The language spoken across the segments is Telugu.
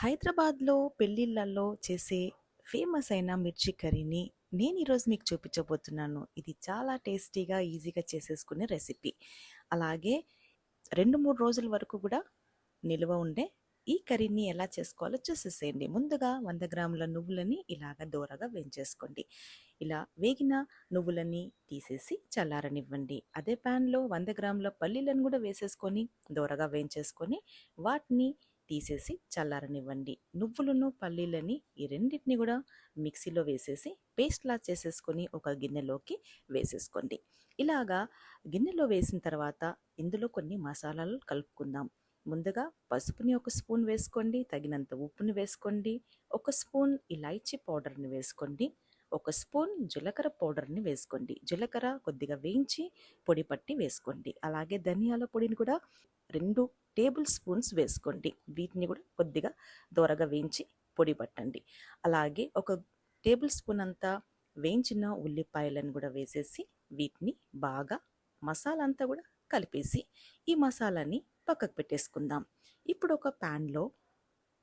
హైదరాబాద్‌లో పెళ్ళిళ్ళల్లో చేసే ఫేమస్ అయిన మిర్చి కర్రీని నేను ఈరోజు మీకు చూపించబోతున్నాను. ఇది చాలా టేస్టీగా, ఈజీగా చేసేసుకునే రెసిపీ. అలాగే 2, 3 రోజుల వరకు కూడా నిల్వ ఉండే ఈ కర్రీని ఎలా చేసుకోవాలో చూసేసేయండి. ముందుగా వంద గ్రాముల నువ్వులని ఇలాగ దోరగా వేయించేసుకోండి. ఇలా వేగిన నువ్వులని తీసేసి చల్లారనివ్వండి. అదే ప్యాన్‌లో వంద గ్రాముల పల్లీలను కూడా వేసేసుకొని దోరగా వేయించేసుకొని వాటిని తీసేసి చల్లారనివ్వండి. నువ్వులను, పల్లీలని ఈ రెండిటిని కూడా మిక్సీలో వేసేసి పేస్ట్‌లా చేసేసుకొని ఒక గిన్నెలోకి వేసేసుకోండి. ఇలాగా గిన్నెలో వేసిన తర్వాత ఇందులో కొన్ని మసాలాలు కలుపుకుందాం. ముందుగా పసుపుని ఒక స్పూన్ వేసుకోండి. తగినంత ఉప్పుని వేసుకోండి. ఒక స్పూన్ ఇలాచీ పౌడర్‌ని వేసుకోండి. ఒక స్పూన్ జీలకర్ర పౌడర్‌ని వేసుకోండి. జీలకర్ర కొద్దిగా వేయించి పొడి పట్టి వేసుకోండి. అలాగే ధనియాల పొడిని కూడా రెండు టేబుల్ స్పూన్స్ వేసుకోండి. వీటిని కూడా కొద్దిగా దోరగా వేయించి పొడి పట్టండి. అలాగే ఒక టేబుల్ స్పూన్ అంతా వేయించిన ఉల్లిపాయలను కూడా వేసేసి వీటిని బాగా మసాలా అంతా కూడా కలిపేసి ఈ మసాలాని పక్కకు పెట్టేసుకుందాం. ఇప్పుడు ఒక ప్యాన్‌లో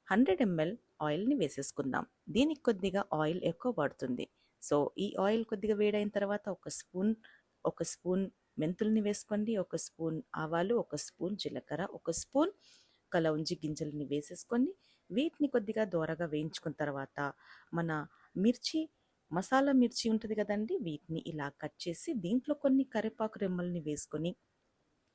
100 ఎంఎల్ ఆయిల్‌ని వేసేసుకుందాం. దీనికి కొద్దిగా ఆయిల్ ఎక్కువ పడుతుంది. సో, ఈ ఆయిల్ కొద్దిగా వేడైన తర్వాత ఒక స్పూన్ ఒక స్పూన్ మెంతుల్ని వేసుకోండి. ఒక స్పూన్ ఆవాలు, ఒక స్పూన్ జీలకర్ర, ఒక స్పూన్ కలవుంజి గింజలని వేసేసుకొని వీటిని కొద్దిగా దోరగా వేయించుకున్న తర్వాత మన మిర్చి మసాలా మిర్చి ఉంటుంది కదండి వీటిని ఇలా కట్ చేసి దీంట్లో కొన్ని కరివేపాకు రెమ్మల్ని వేసుకొని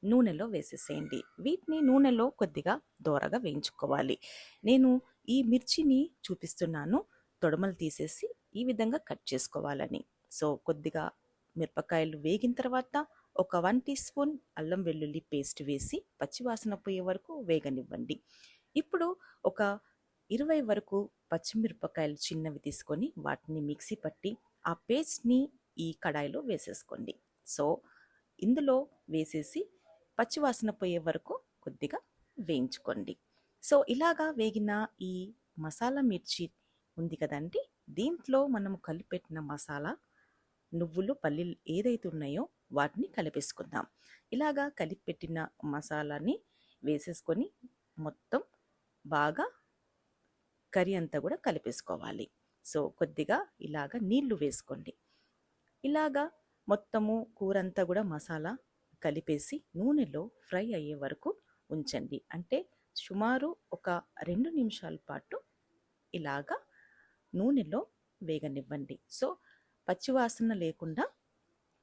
నూనెలో వేసేసేయండి. వీటిని నూనెలో కొద్దిగా దోరగా వేయించుకోవాలి. నేను ఈ మిర్చిని చూపిస్తున్నాను. తొడమలు తీసేసి ఈ విధంగా కట్ చేసుకోవాలని. సో, కొద్దిగా మిరపకాయలు వేగిన తర్వాత ఒక వన్ టీ స్పూన్ అల్లం వెల్లుల్లి పేస్ట్ వేసి పచ్చివాసన పోయే వరకు వేగనివ్వండి. ఇప్పుడు ఒక 20 వరకు పచ్చిమిరపకాయలు చిన్నవి తీసుకొని వాటిని మిక్సీ పట్టి ఆ పేస్ట్‌ని ఈ కడాయిలో వేసేసుకోండి. సో, ఇందులో వేసేసి పచ్చివాసన పోయే వరకు కొద్దిగా వేయించుకోండి. సో, ఇలాగా వేగిన ఈ మసాలా మిర్చి ఉంది కదండి దీంట్లో మనం కలిపెట్టిన మసాలా నువ్వులు, పల్లీలు ఏదైతే ఉన్నాయో వాటిని కలిపేసుకుందాం. ఇలాగా కలిపెట్టిన మసాలాని వేసేసుకొని మొత్తం బాగా కర్రీ అంతా కూడా కలిపేసుకోవాలి. సో, కొద్దిగా ఇలాగ నీళ్ళు వేసుకోండి. ఇలాగా మొత్తము కూరంతా కూడా మసాలా కలిపేసి నూనెలో ఫ్రై అయ్యే వరకు ఉంచండి. అంటే సుమారు ఒక రెండు నిమిషాల పాటు ఇలాగా నూనెలో వేగనివ్వండి. సో, పచ్చివాసన లేకుండా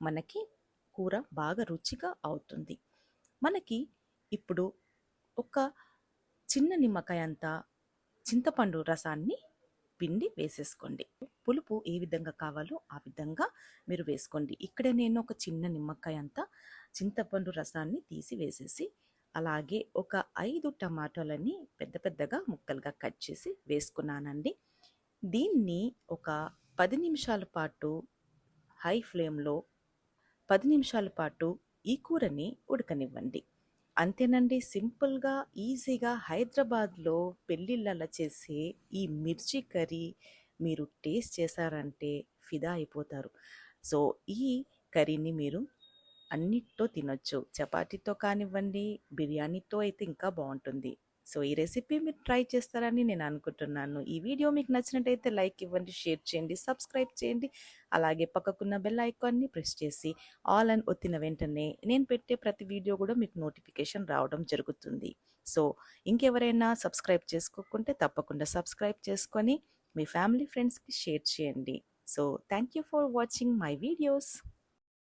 మనకి కూర బాగా రుచిగా అవుతుంది. మనకి ఇప్పుడు ఒక చిన్న నిమ్మకాయ అంత చింతపండు రసాన్ని పిండి వేసేసుకోండి. పులుపు ఏ విధంగా కావాలో ఆ విధంగా మీరు వేసుకోండి. ఇక్కడ నేను ఒక చిన్న నిమ్మకాయ అంతా చింతపండు రసాన్ని తీసి వేసేసి అలాగే ఒక ఐదు టమాటాలని పెద్ద పెద్దగా ముక్కలుగా కట్ చేసి వేసుకున్నానండి. దీన్ని ఒక పది నిమిషాల పాటు హై ఫ్లేమ్‌లో పది నిమిషాల పాటు ఈ కూరని ఉడకనివ్వండి. అంతేనండి సింపుల్‌గా, ఈజీగా హైదరాబాద్‌లో పెళ్ళిళ్ళలో చేసే ఈ మిర్చి కర్రీ మీరు టేస్ట్ చేశారంటే ఫిదా అయిపోతారు. సో, ఈ కర్రీని మీరు అన్నిటితో తినొచ్చు. చపాతీతో కానివ్వండి, బిర్యానీతో అయితే ఇంకా బాగుంటుంది సో, ఈ రెసిపీ మీరు ట్రై చేస్తారని నేను అనుకుంటున్నాను. ఈ వీడియో మీకు నచ్చినట్టయితే లైక్ ఇవ్వండి, షేర్ చేయండి, సబ్స్క్రైబ్ చేయండి. అలాగే పక్కకున్న బెల్ ఐకాన్‌ని ప్రెస్ చేసి ఆల్ అని ఒత్తిన వెంటనే నేను పెట్టే ప్రతి వీడియో కూడా మీకు నోటిఫికేషన్ రావడం జరుగుతుంది. సో, ఇంకెవరైనా సబ్స్క్రైబ్ చేసుకోకుంటే తప్పకుండా సబ్స్క్రైబ్ చేసుకొని మీ ఫ్యామిలీ, ఫ్రెండ్స్‌కి షేర్ చేయండి. So, thank you for watching my videos.